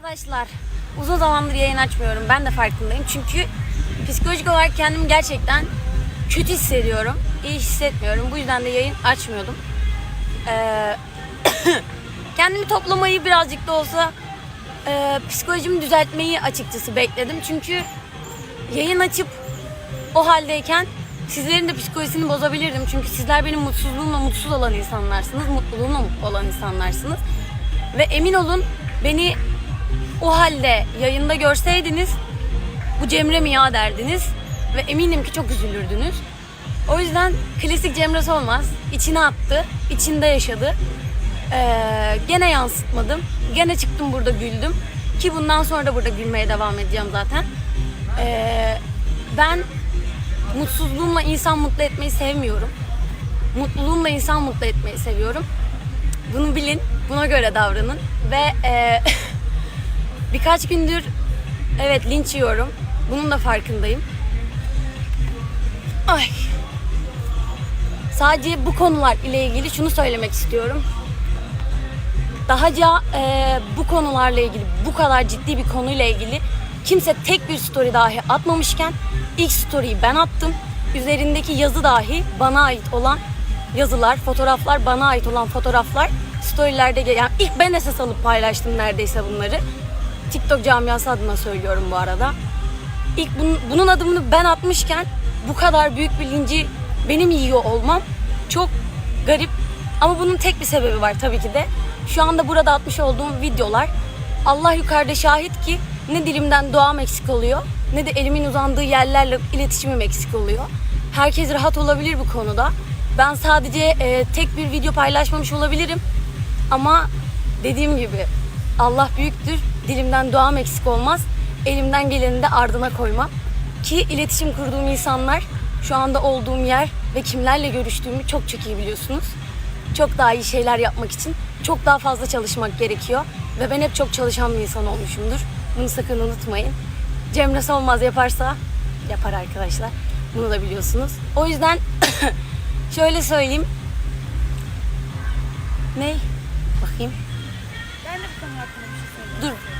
Arkadaşlar uzun zamandır yayın açmıyorum. Ben de farkındayım. Çünkü psikolojik olarak kendimi gerçekten kötü hissediyorum. İyi hissetmiyorum. Bu yüzden de yayın açmıyordum. Ee, kendimi toplamayı birazcık da olsa e, psikolojimi düzeltmeyi açıkçası bekledim. Çünkü yayın açıp o haldeyken sizlerin de psikolojisini bozabilirdim. Çünkü sizler benim mutsuzluğumla mutsuz olan insanlarsınız. Mutluluğumla mutlu olan insanlarsınız. Ve emin olun beni o halde yayında görseydiniz bu Cemre mi ya derdiniz. Ve eminim ki çok üzülürdünüz. O yüzden klasik Cemre'si olmaz. İçine attı, içinde yaşadı. Ee, gene yansıtmadım. Gene çıktım burada güldüm. Ki bundan sonra da burada gülmeye devam edeceğim zaten. Ee, ben mutsuzluğumla insan mutlu etmeyi sevmiyorum. Mutluluğumla insan mutlu etmeyi seviyorum. Bunu bilin, buna göre davranın ve e, birkaç gündür evet linç yiyorum. Bunun da farkındayım. Ay. Sadece bu konular ile ilgili şunu söylemek istiyorum. Dahaca e, bu konularla ilgili, bu kadar ciddi bir konuyla ilgili kimse tek bir story dahi atmamışken ilk story'yi ben attım. Üzerindeki yazı dahi bana ait olan yazılar, fotoğraflar, bana ait olan fotoğraflar storylerde gel- yani ilk ben esas alıp paylaştım neredeyse bunları. TikTok camiası adına söylüyorum bu arada. İlk bunun, bunun adımını ben atmışken bu kadar büyük bir linci benim yiyor olmam çok garip. Ama bunun tek bir sebebi var tabii ki de. Şu anda burada atmış olduğum videolar Allah yukarıda şahit ki ne dilimden doğam eksik oluyor ne de elimin uzandığı yerlerle iletişimim eksik oluyor. Herkes rahat olabilir bu konuda. Ben sadece e, tek bir video paylaşmamış olabilirim. Ama dediğim gibi Allah büyüktür. Dilimden doğam eksik olmaz. Elimden geleni de ardına koymam. Ki iletişim kurduğum insanlar şu anda olduğum yer ve kimlerle görüştüğümü çok çok iyi biliyorsunuz. Çok daha iyi şeyler yapmak için çok daha fazla çalışmak gerekiyor. Ve ben hep çok çalışan bir insan olmuşumdur. Bunu sakın unutmayın. Cemre Solmaz yaparsa yapar arkadaşlar. Bunu da biliyorsunuz. O yüzden şöyle söyleyeyim. Ne? Bakayım. Ben de bu konu hakkında bir şey söyleyeyim. Dur.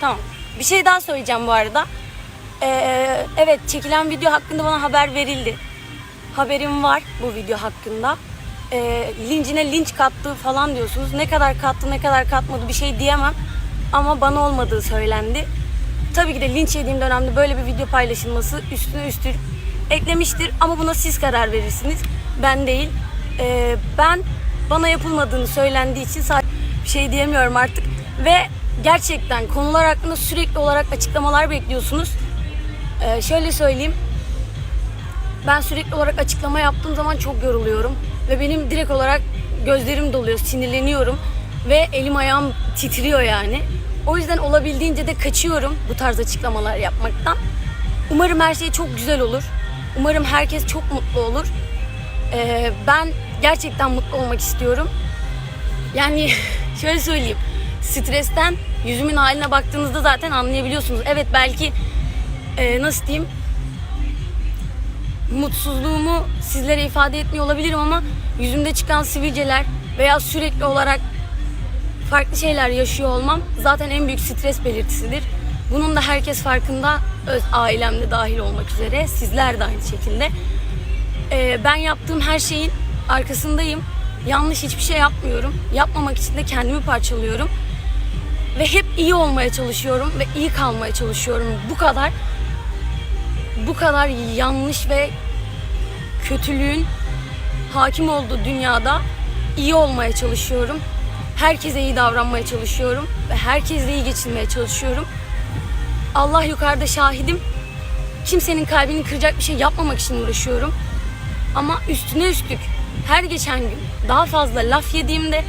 Tamam. Bir şey daha söyleyeceğim bu arada. Ee, evet çekilen video hakkında bana haber verildi. Haberim var bu video hakkında. Ee, lincine linç kattı falan diyorsunuz. Ne kadar kattı ne kadar katmadı bir şey diyemem. Ama bana olmadığı söylendi. Tabii ki de linç yediğim dönemde böyle bir video paylaşılması üstüne üstü eklemiştir. Ama buna siz karar verirsiniz. Ben değil. Ee, ben bana yapılmadığını söylendiği için sadece bir şey diyemiyorum artık. Ve gerçekten konular hakkında sürekli olarak açıklamalar bekliyorsunuz. Ee, şöyle söyleyeyim. Ben sürekli olarak açıklama yaptığım zaman çok yoruluyorum. Ve benim direkt olarak gözlerim doluyor, sinirleniyorum. Ve elim ayağım titriyor yani. O yüzden olabildiğince de kaçıyorum bu tarz açıklamalar yapmaktan. Umarım her şey çok güzel olur. Umarım herkes çok mutlu olur. Ee, ben gerçekten mutlu olmak istiyorum. Yani şöyle söyleyeyim. Stresten yüzümün haline baktığınızda zaten anlayabiliyorsunuz. Evet belki e, nasıl diyeyim mutsuzluğumu sizlere ifade etmiyor olabilirim ama yüzümde çıkan sivilceler veya sürekli olarak farklı şeyler yaşıyor olmam zaten en büyük stres belirtisidir. Bunun da herkes farkında, öz ailemde dahil olmak üzere, sizler de aynı şekilde. Ee, ben yaptığım her şeyin arkasındayım. Yanlış hiçbir şey yapmıyorum. Yapmamak için de kendimi parçalıyorum. Ve hep iyi olmaya çalışıyorum ve iyi kalmaya çalışıyorum. Bu kadar bu kadar yanlış ve kötülüğün hakim olduğu dünyada iyi olmaya çalışıyorum. Herkese iyi davranmaya çalışıyorum ve herkesle iyi geçinmeye çalışıyorum. Allah yukarıda şahidim. Kimsenin kalbini kıracak bir şey yapmamak için uğraşıyorum. Ama üstüne üstlük her geçen gün daha fazla laf yediğimde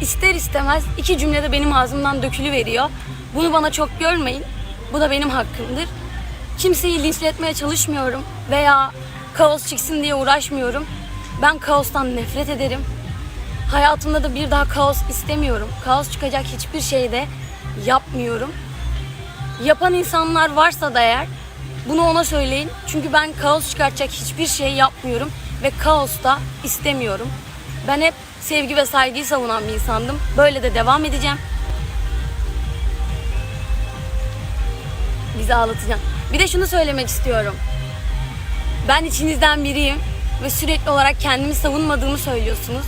ister istemez iki cümlede benim ağzımdan dökülü veriyor. Bunu bana çok görmeyin. Bu da benim hakkımdır. Kimseyi linçletmeye çalışmıyorum veya kaos çıksın diye uğraşmıyorum. Ben kaostan nefret ederim. Hayatımda da bir daha kaos istemiyorum. Kaos çıkacak hiçbir şey de yapmıyorum. Yapan insanlar varsa da eğer bunu ona söyleyin. Çünkü ben kaos çıkartacak hiçbir şey yapmıyorum ve kaos da istemiyorum. Ben hep sevgi ve saygıyı savunan bir insandım. Böyle de devam edeceğim. Bizi ağlatacağım. Bir de şunu söylemek istiyorum. Ben içinizden biriyim ve sürekli olarak kendimi savunmadığımı söylüyorsunuz.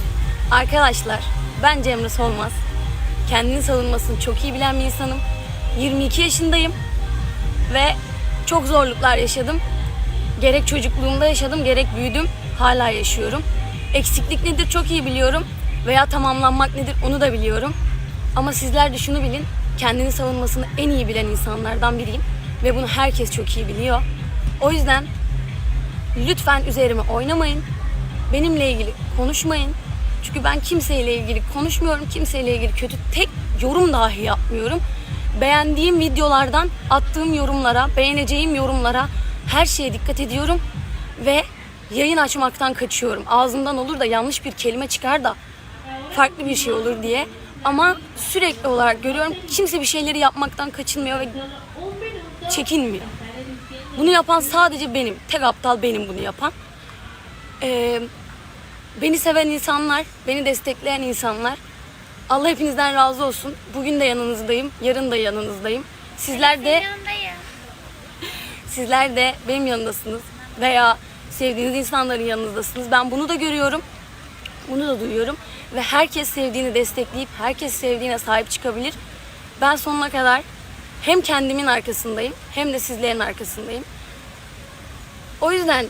Arkadaşlar ben Cemre Solmaz. Kendini savunmasını çok iyi bilen bir insanım. 22 yaşındayım ve çok zorluklar yaşadım. Gerek çocukluğumda yaşadım, gerek büyüdüm, hala yaşıyorum. Eksiklik nedir çok iyi biliyorum veya tamamlanmak nedir onu da biliyorum. Ama sizler de şunu bilin, kendini savunmasını en iyi bilen insanlardan biriyim ve bunu herkes çok iyi biliyor. O yüzden lütfen üzerime oynamayın. Benimle ilgili konuşmayın. Çünkü ben kimseyle ilgili konuşmuyorum. Kimseyle ilgili kötü tek yorum dahi yapmıyorum. Beğendiğim videolardan attığım yorumlara, beğeneceğim yorumlara her şeye dikkat ediyorum ve yayın açmaktan kaçıyorum. Ağzımdan olur da yanlış bir kelime çıkar da farklı bir şey olur diye. Ama sürekli olarak görüyorum kimse bir şeyleri yapmaktan kaçınmıyor ve çekinmiyor. Bunu yapan sadece benim. Tek aptal benim bunu yapan. Ee, beni seven insanlar, beni destekleyen insanlar. Allah hepinizden razı olsun. Bugün de yanınızdayım, yarın da yanınızdayım. Sizler de sizler de benim yanındasınız veya sevdiğiniz insanların yanınızdasınız. Ben bunu da görüyorum. Bunu da duyuyorum ve herkes sevdiğini destekleyip herkes sevdiğine sahip çıkabilir. Ben sonuna kadar hem kendimin arkasındayım hem de sizlerin arkasındayım. O yüzden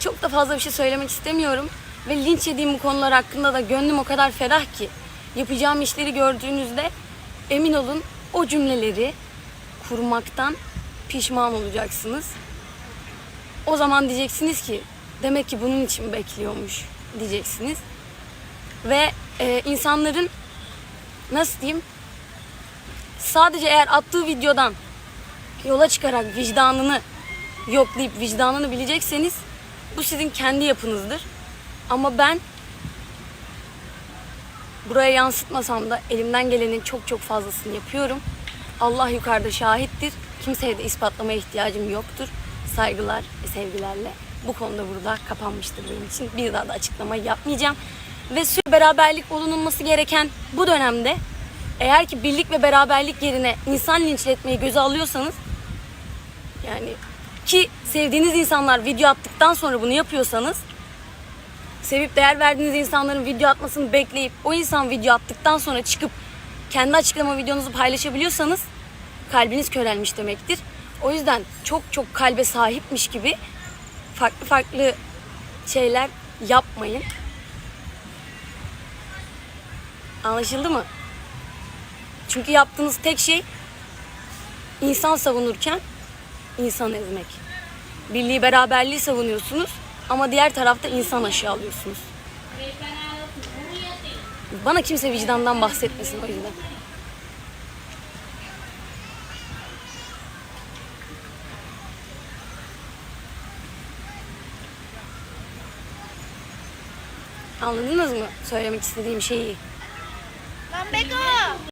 çok da fazla bir şey söylemek istemiyorum ve linç yediğim bu konular hakkında da gönlüm o kadar ferah ki yapacağım işleri gördüğünüzde emin olun o cümleleri kurmaktan pişman olacaksınız. O zaman diyeceksiniz ki demek ki bunun için bekliyormuş diyeceksiniz. Ve e, insanların nasıl diyeyim sadece eğer attığı videodan yola çıkarak vicdanını yoklayıp vicdanını bilecekseniz bu sizin kendi yapınızdır. Ama ben buraya yansıtmasam da elimden gelenin çok çok fazlasını yapıyorum. Allah yukarıda şahittir. Kimseye de ispatlamaya ihtiyacım yoktur. Saygılar ve sevgilerle bu konuda burada kapanmıştır benim için. Bir daha da açıklama yapmayacağım. Ve sürekli beraberlik bulunulması gereken bu dönemde eğer ki birlik ve beraberlik yerine insan linçletmeyi göze alıyorsanız yani ki sevdiğiniz insanlar video attıktan sonra bunu yapıyorsanız sevip değer verdiğiniz insanların video atmasını bekleyip o insan video attıktan sonra çıkıp kendi açıklama videonuzu paylaşabiliyorsanız kalbiniz körelmiş demektir. O yüzden çok çok kalbe sahipmiş gibi farklı farklı şeyler yapmayın. Anlaşıldı mı? Çünkü yaptığınız tek şey insan savunurken insan ezmek. Birliği beraberliği savunuyorsunuz ama diğer tarafta insan aşağı alıyorsunuz. Bana kimse vicdandan bahsetmesin o yüzden. Anladınız mı söylemek istediğim şeyi? Lan Beko.